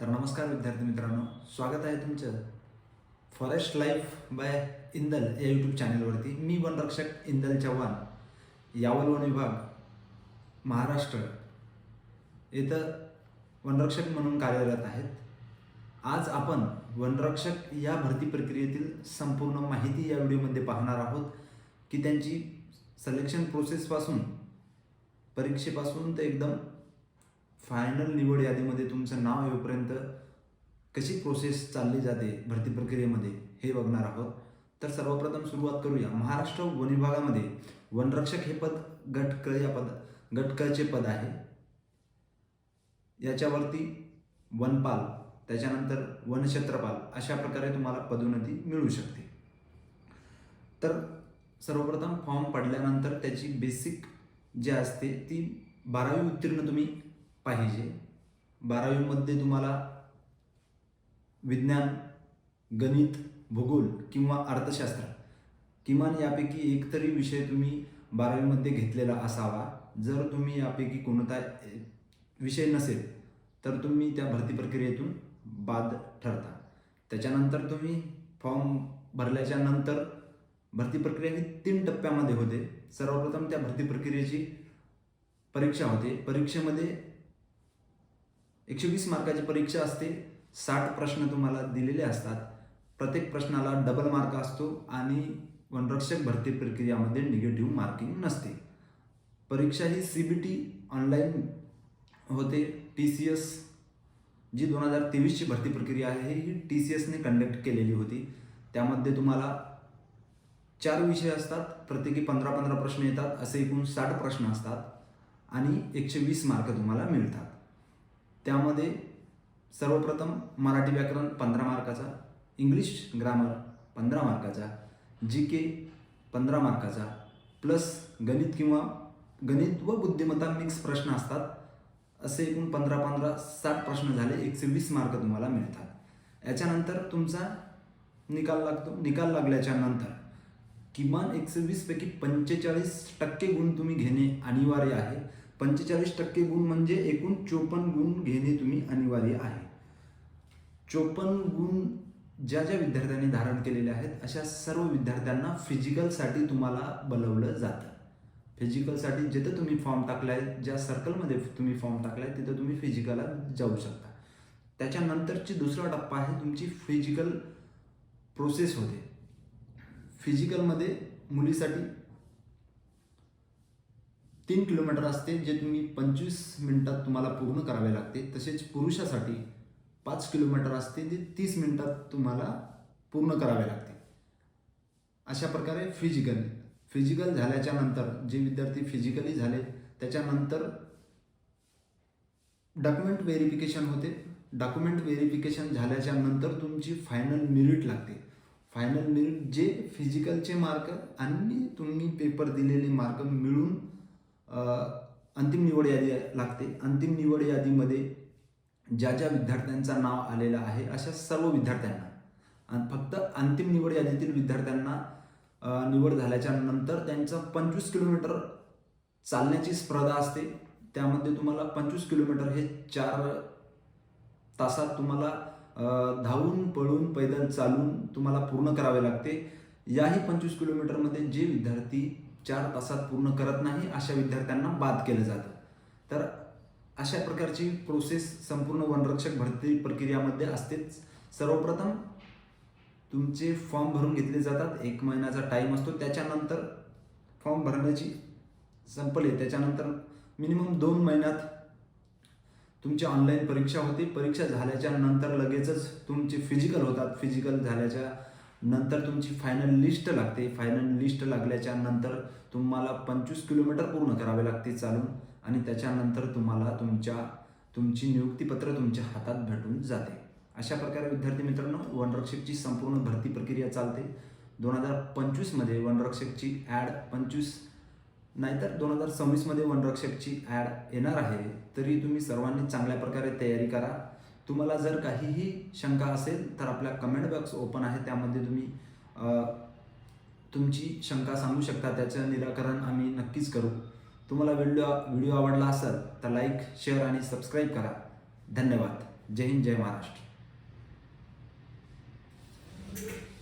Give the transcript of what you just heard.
तर नमस्कार विद्यार्थी मित्रांनो स्वागत आहे तुमचं फॉरेस्ट लाईफ बाय इंदल या यूट्यूब चॅनलवरती. मी वनरक्षक इंदल चव्हाण यावल वन विभाग महाराष्ट्र. इथं वनरक्षक म्हणून कार्यरत आहेत. आज आपण वनरक्षक या भरती प्रक्रियेतील संपूर्ण माहिती या व्हिडिओमध्ये पाहणार आहोत की त्यांची सलेक्शन प्रोसेसपासून परीक्षेपासून ते एकदम फायनल निवड यादीमध्ये तुमचं नाव येऊपर्यंत कशी प्रोसेस चालली जाते भरती प्रक्रियेमध्ये हे बघणार आहोत. तर सर्वप्रथम सुरुवात करूया. महाराष्ट्र वन विभागामध्ये वनरक्षक हे पद गट क या पद गट चे पद आहे. याच्यावरती वनपाल त्याच्यानंतर वनक्षेत्रपाल अशा प्रकारे तुम्हाला पदोन्नती मिळू शकते. तर सर्वप्रथम फॉर्म पडल्यानंतर त्याची बेसिक जी असते ती बारावी उत्तीर्ण तुम्ही पाहिजे. बारावीमध्ये तुम्हाला विज्ञान गणित भूगोल किंवा अर्थशास्त्र किमान यापैकी एक तरी विषय तुम्ही बारावीमध्ये घेतलेला असावा. जर तुम्ही यापैकी कोणता विषय नसेल तर तुम्ही त्या भरती प्रक्रियेतून बाद ठरता. त्याच्यानंतर तुम्ही फॉर्म भरल्याच्या नंतर भरती प्रक्रिया ही तीन टप्प्यामध्ये होते. सर्वप्रथम त्या भरती प्रक्रियेची परीक्षा होते. परीक्षेमध्ये एकशे वीस मार्काची परीक्षा असते. साठ प्रश्न तुम्हाला दिलेले असतात. प्रत्येक प्रश्नाला डबल मार्क असतो आणि वनरक्षक भरती प्रक्रियामध्ये निगेटिव्ह मार्किंग नसते. परीक्षा ही सी बी टी ऑनलाईन होते. टी सी एस जी दोन हजार तेवीसची भरती प्रक्रिया आहे ही टी सी एसने कंडक्ट केलेली होती. त्यामध्ये तुम्हाला चार विषय असतात. प्रत्येकी पंधरा पंधरा प्रश्न येतात. असे एकूण साठ प्रश्न असतात. आणि एकशे वीस मार्क तुम्हाला मिळतात. त्यामध्ये सर्वप्रथम मराठी व्याकरण पंधरा मार्काचा इंग्लिश ग्रामर पंधरा मार्काचा जी के पंधरा मार्काचा प्लस गणित किंवा गणित व बुद्धिमत्ता मिक्स प्रश्न असतात. असे एकूण पंधरा पंधरा साठ प्रश्न झाले. एकशे वीस मार्क तुम्हाला मिळतात. याच्यानंतर तुमचा निकाल लागतो. निकाल लागल्याच्या नंतर किमान एकशे वीसपैकी पंचेचाळीस टक्के गुण तुम्ही घेणे अनिवार्य आहे. पंचेचाळीस टक्के गुण म्हणजे एकूण चोपन्न गुण घेणे तुम्ही अनिवार्य आहे. चोपन्न गुण ज्या ज्या विद्यार्थ्यांनी धारण केलेले आहेत अशा सर्व विद्यार्थ्यांना फिजिकलसाठी तुम्हाला बोलवलं जातं. फिजिकलसाठी जिथं तुम्ही फॉर्म टाकलाय ज्या सर्कलमध्ये तुम्ही फॉर्म टाकलाय तिथं तुम्ही फिजिकलला जाऊ शकता. त्याच्यानंतरची दुसरा टप्पा आहे तुमची फिजिकल प्रोसेस होते. फिजिकलमध्ये मुलीसाठी तीन किलोमीटर असते जे तुम्ही पंचवीस मिनिटात तुम्हाला पूर्ण करावे लागते. तसेच पुरुषासाठी पाच किलोमीटर असते ते तीस मिनिटात तुम्हाला पूर्ण करावे लागते. अशा प्रकारे फिजिकल फिजिकल झाल्याच्यानंतर जे विद्यार्थी फिजिकली झाले त्याच्यानंतर डॉक्युमेंट व्हेरिफिकेशन होते. डॉक्युमेंट व्हेरिफिकेशन झाल्याच्यानंतर तुमची फायनल मेरिट लागते. फायनल मेरिट जे फिजिकलचे मार्क आणि तुम्ही पेपर दिलेले मार्क मिळून अंतिम निवड यादी लागते. अंतिम निवड यादीमध्ये ज्या ज्या विद्यार्थ्यांचं नाव आलेलं आहे अशा सर्व विद्यार्थ्यांना आणि फक्त अंतिम निवड यादीतील विद्यार्थ्यांना निवड झाल्याच्यानंतर त्यांचं पंचवीस किलोमीटर चालण्याची स्पर्धा असते. त्यामध्ये तुम्हाला पंचवीस किलोमीटर हे चार तासात तुम्हाला धावून पळून पैदल चालून तुम्हाला पूर्ण करावे लागते. याही पंचवीस किलोमीटरमध्ये जे विद्यार्थी चार तासात पूर्ण करत नाही अशा विद्यार्थ्यांना बाद केलं जातं. तर अशा प्रकारची प्रोसेस संपूर्ण वनरक्षक भरती प्रक्रियामध्ये असतेच. सर्वप्रथम तुमचे फॉर्म भरून घेतले जातात. एक महिन्याचा टाईम असतो. त्याच्यानंतर फॉर्म भरण्याची संपले. त्याच्यानंतर मिनिमम दोन महिन्यात तुमची ऑनलाईन परीक्षा होते. परीक्षा झाल्याच्यानंतर लगेचच तुमचे फिजिकल होतात. फिजिकल झाल्याच्या नंतर तुमची फायनल लिस्ट लागते. फायनल लिस्ट लागल्याच्या नंतर तुम्हाला पंचवीस किलोमीटर पूर्ण करावे लागते चालून आणि त्याच्यानंतर तुम्हाला तुमच्या तुमची नियुक्तीपत्र तुमच्या हातात भेटून जाते. अशा प्रकारे विद्यार्थी मित्रांनो वनरक्षकची संपूर्ण भरती प्रक्रिया चालते. दोन हजार पंचवीसमध्ये वनरक्षकची ॲड पंचवीस नाहीतर दोन हजार सव्वीसमध्ये वनरक्षकची ॲड येणार आहे. तरी तुम्ही सर्वांनी चांगल्या प्रकारे तयारी करा. तुम्हाला जर काहीही शंका असेल तर आपला कमेंट बॉक्स ओपन आहे. त्यामध्ये तुम्ही तुमची शंका सांगू शकता. त्याचं निराकरण आम्ही नक्कीच करू. तुम्हाला व्हिडिओ व्हिडिओ आवडला असेल तर लाईक शेअर आणि सबस्क्राईब करा. धन्यवाद. जय हिंद जय महाराष्ट्र.